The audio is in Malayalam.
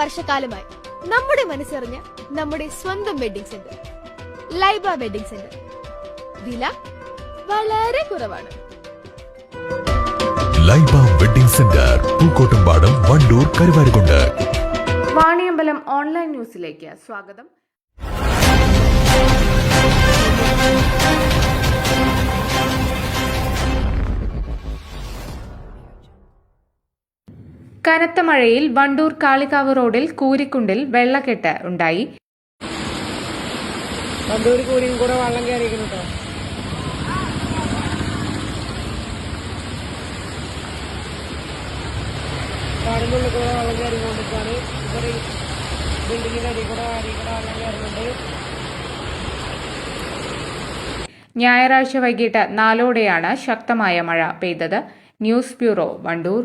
വർഷക്കാലമായി നമ്മുടെ മനസ്സറിഞ്ഞ നമ്മുടെ സ്വന്തം wedding centre Laiba wedding centre. വില വളരെ കുറവാണ്. Laiba wedding centre Pookkottumpadam Wandoor Karuvarakundu. Vaniyambalam online ന്യൂസിലേക്ക് സ്വാഗതം. കനത്ത മഴയിൽ വണ്ടൂർ കാളികാവ് റോഡിൽ കൂരിക്കുണ്ടിൽ വെള്ളക്കെട്ട് ഉണ്ടായി. വണ്ടൂർ കൂടിയും കൂടെ വെള്ളം കയറിയിരിക്കുന്നു കേട്ടോ കാടിന്റെ ഉള്ളിൽ കൂടെ വെള്ളം കയറിക്കൊണ്ടിരിക്കുകയാണ്. ഇവിടെ ബിൽഡിങ്ങിന്റെ അടിയിൽ കൂടെ അടിയിൽ കൂടെ വെള്ളം കയറുന്നുണ്ട്. ഞായറാഴ്ച വൈകിട്ട് നാലോടെയാണ് ശക്തമായ മഴ പെയ്തത്. News bureau Wandoor.